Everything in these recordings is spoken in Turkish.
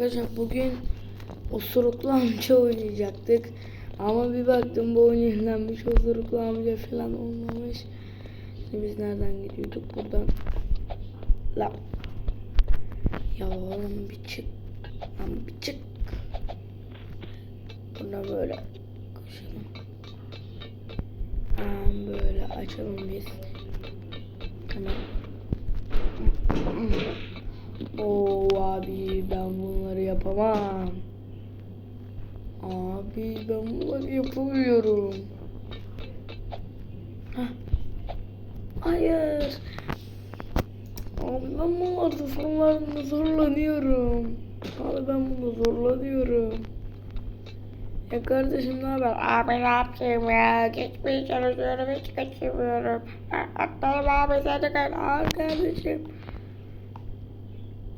Arkadaşlar bugün osuruklu amca oynayacaktık. Ama bir baktım bu oyun yenilenmiş. Osuruklu amca falan olmamış. Şimdi biz nereden gidiyorduk? Buradan. La. Ya oğlum bir çık. Lan bir çık. Buradan böyle koşalım. Hemen böyle açalım biz. Hemen. Oo abi ben bunları yapamam. Abi ben bunları yapamıyorum. Hah. Hayır. Abi ben bunlarda sonlarında zorlanıyorum. Abi ben bunu zorlanıyorum. Ya kardeşim ne haber? Abi ne yapayım ya? Geçmeye çalışıyorum hiç kaçamıyorum. Atlayayım abi seni kal. Aa kardeşim.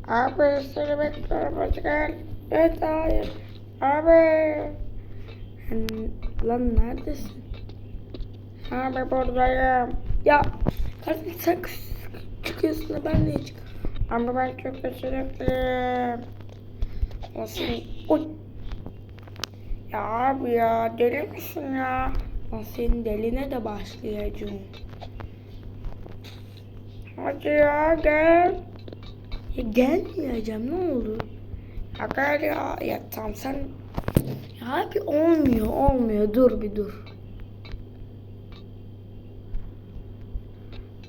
Abi bekliyorum hadi gel. Evet hayır. Abi. Lan neredesin? Abi buradayım. Ya kardeşim sen çıkıyorsun da ben niye çıkıyorum? Abi ben çok ısırıklıyım. Nasıl? Oy. Ya abi ya deli misin ya? Lan senin deline de başlayacağım. Hadi ya gel. Gelmeyeceğim ne olur. Gel ya. Ya tamam sen... Ya abi olmuyor olmuyor dur bir dur.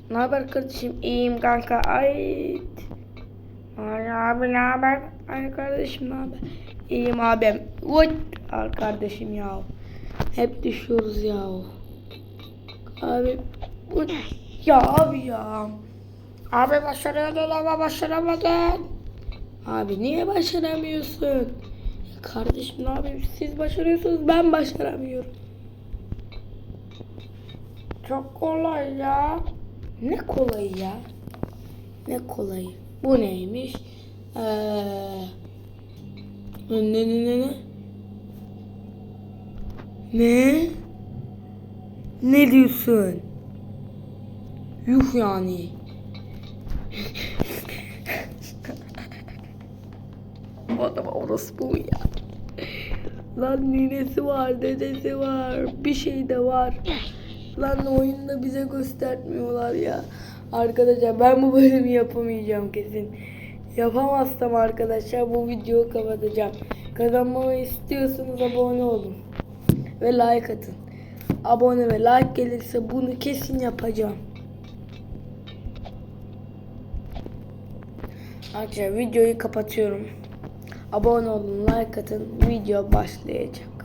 Ne haber kardeşim? İyiyim kanka. Ay. Ay abi ne haber? Ay kardeşim ne haber? İyiyim abim. Uy. Al kardeşim ya. Hep düşüyoruz ya. Abi. Ya abi ya. Abi başarıyordun ama başaramadın. Abi niye başaramıyorsun? Ya kardeşim yapayım? Siz başarıyorsunuz ben başaramıyorum. Çok kolay ya. Ne kolayı ya? Ne kolayı? Bu neymiş? Ee, ne ne ne ne? Ne? Ne diyorsun? Yuh yani. Bu adama orası bu ya. Lan ninesi var, dedesi var, bir şey de var. Lan oyunda bize göstermiyorlar ya. Arkadaşlar ben bu bölümü yapamayacağım kesin. Yapamazsam arkadaşlar bu videoyu kapatacağım. Kazanmamı istiyorsanız abone olun. Ve like atın. Abone ve like gelirse bunu kesin yapacağım. Arkadaşlar videoyu kapatıyorum. Abone olun, like atın. Video başlayacak.